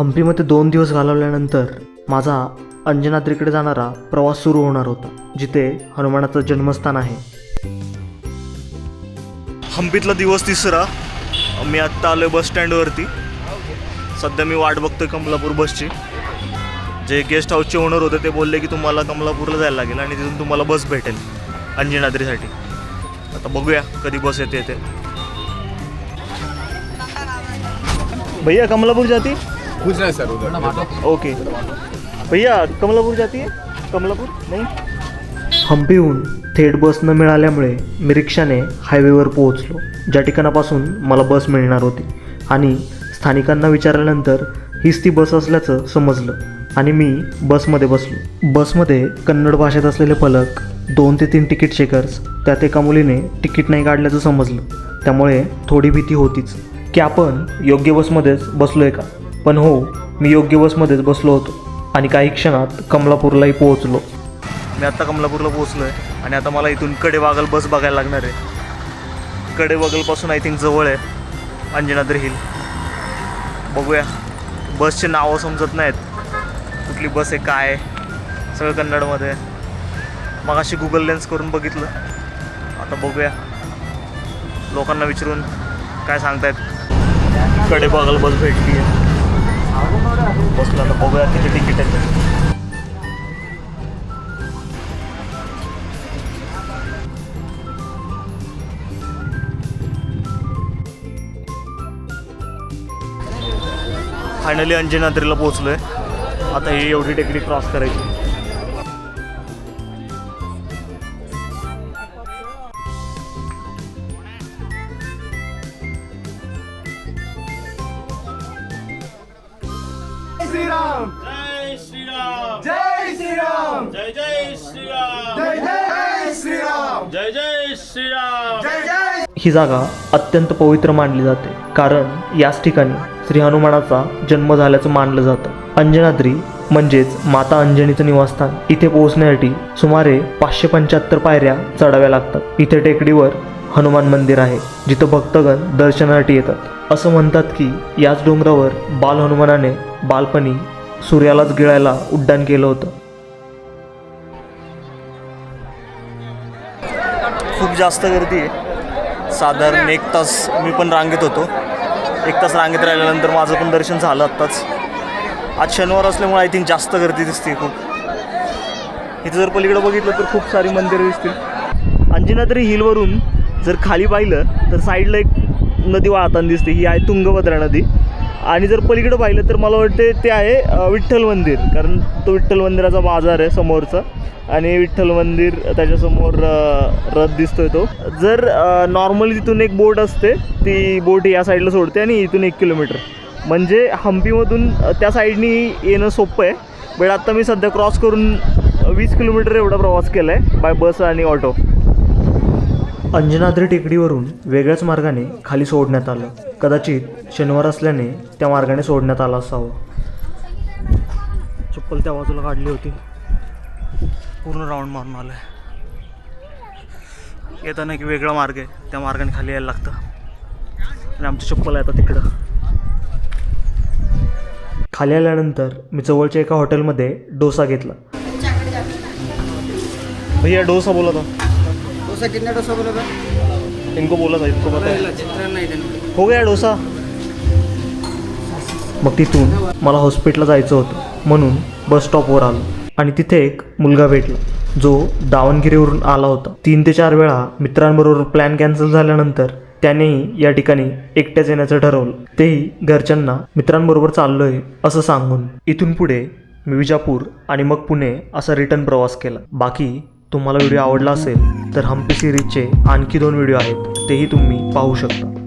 हम्पीमध्ये दोन दिवस घालवल्यानंतर माझा अंजनाद्रीकडे जाणारा प्रवास सुरू होणार होता जिथे हनुमानाचं जन्मस्थान आहे. हम्पीतला दिवस तिसरा. मी आत्ता आलो आहे बस स्टँडवरती. सध्या मी वाट बघतोय कमलापूर बसची. जे गेस्ट हाऊसचे ओनर होते ते बोलले की तुम्हाला कमलापूरला जायला लागेल आणि तिथून तुम्हाला बस भेटेल अंजनाद्रीसाठी. आता बघूया कधी बस येते ते. भैया कमलापूर जाती? कुछ नहीं सर उधर। ओके। भैया कमलापूर जाती है? कमलापूर? नाही? हम्पीहून थेट बस न मिळाल्यामुळे मी रिक्षाने हायवेवर पोहोचलो. ज्या ठिकाणापासून मला बस मिळणार होती. आणि स्थानिकांना विचारल्यानंतर हीच ती बस असल्याचं समजलं. आणि मी बसमध्ये बसलो. बसमध्ये कन्नड भाषेत असलेले फलक दोन ते तीन तिकीट चेकर्स त्यात एका मुलीने तिकीट नाही काढल्याचं समजलं. त्यामुळे थोडी भीती होतीच. की आपण योग्य बसमध्येच बसलो आहे का? पण हो मी योग्य बसमध्येच बसलो होतो आणि काही क्षणात कमलापूरलाही पोहोचलो. मी आता कमलापूरला पोहोचलो आहे आणि आता मला इथून कडेवागल बस बघायला लागणार आहे. कडेवागलपासून आय थिंक जवळ आहे अंजनाद्री हिल. बघूया. बसचे नावं समजत नाहीत. कुठली बस आहे काय आहे? सगळं कन्नडमध्ये मग अशी गुगल लेन्स करून बघितलं. आता बघूया. लोकांना विचारून काय सांगतायत. कडेबागल बस भेटली आहे. बसला आता बघूया किती तिकीट आहे फायनली अंजनाद्रीला पोहोचलो आहे आता ही एवढी टेकडी क्रॉस करायची. जय श्रीराम। जय श्रीराम। जय जय श्रीराम। जय जय श्रीराम। जय जय श्रीराम। ही जागा अत्यंत पवित्र मानली जाते कारण याच ठिकाणी श्री हनुमानाचा जन्म झाल्याचं मानलं जातं. अंजनाद्री म्हणजेच माता अंजनीचं निवासस्थान इथे पोहोचण्यासाठी सुमारे पाचशे पंच्याहत्तर पायऱ्या चढाव्या लागतात. इथे टेकडीवर हनुमान मंदिर आहे जिथं भक्तगण दर्शनासाठी येतात. असं म्हणतात की याच डोंगरावर बाल हनुमानाने बालपणी सूर्यालाच गिळायला उड्डाण केलं होतं. खूप जास्त गर्दी आहे. साधारण एक तास मी पण रांगेत होतो. एक तास रांगेत राहिल्यानंतर माझं पण दर्शन झालं आत्ताच. आज शनिवार असल्यामुळे आय थिंक जास्त गर्दी दिसते खूप. इथं जर पलीकडं बघितलं तर खूप सारी मंदिरं दिसतील. अंजनाद्री हिलवरून जर खाली पाहिलं तर साईडला एक नदी वाहताना दिसते ही आहे तुंगभद्रा नदी. आणि जर पलीकडं पाहिलं तर मला वाटते ते आहे विठ्ठल मंदिर. कारण तो विठ्ठल मंदिराचा बाजार आहे समोरचा. आणि विठ्ठल मंदिर त्याच्यासमोर रथ दिसतोय तो. जर नॉर्मली तिथून एक बोट असते ती बोट या साईडला सोडते आणि इथून एक किलोमीटर म्हणजे हम्पीमधून त्या साईडनी येणं सोपं आहे. बट आत्ता मी सध्या क्रॉस करून वीस किलोमीटर एवढा प्रवास केला आहे बाय बस आणि ऑटो अंजनाद्री टेकडीवरून वेगळ्याच मार्गाने खाली सोडण्यात आलं. कदाचित शनिवार असल्याने त्या मार्गाने सोडण्यात आलं असावं. चप्पल त्या बाजूला काढली होती. पूर्ण राऊंड मारून आलं आहे येताना एक वेगळा मार्ग आहे. त्या मार्गाने खाली यायला लागतं. आणि आमची चप्पल आहे आता तिकडं. खाली आल्यानंतर मी जवळच्या एका हॉटेलमध्ये डोसा घेतला. भैया डोसा बोला था डोसा कितना डोसा बोला था इनको बोला था इनको पता है। हो गया डोसा। मग तिथून मला हॉस्पिटलला जायचं होतं. म्हणून बस स्टॉपवर आलो. आणि तिथे एक मुलगा भेटला जो दावणगिरीवरून आला होता. तीन ते चार वेळा मित्रांबरोबर प्लॅन कॅन्सल झाल्यानंतर त्यानेही या ठिकाणी एकट्याच येण्याचं ठरवलं. तेही घरच्यांना मित्रांबरोबर चाललोय असं सांगून इथून पुढे मी विजापूर आणि मग पुणे असा रिटर्न प्रवास केला. बाकी तुम्हाला व्हिडिओ आवडला असेल तर हम्पी सिरीजचे आणखी दोन व्हिडिओ आहेत तेही तुम्ही पाहू शकता.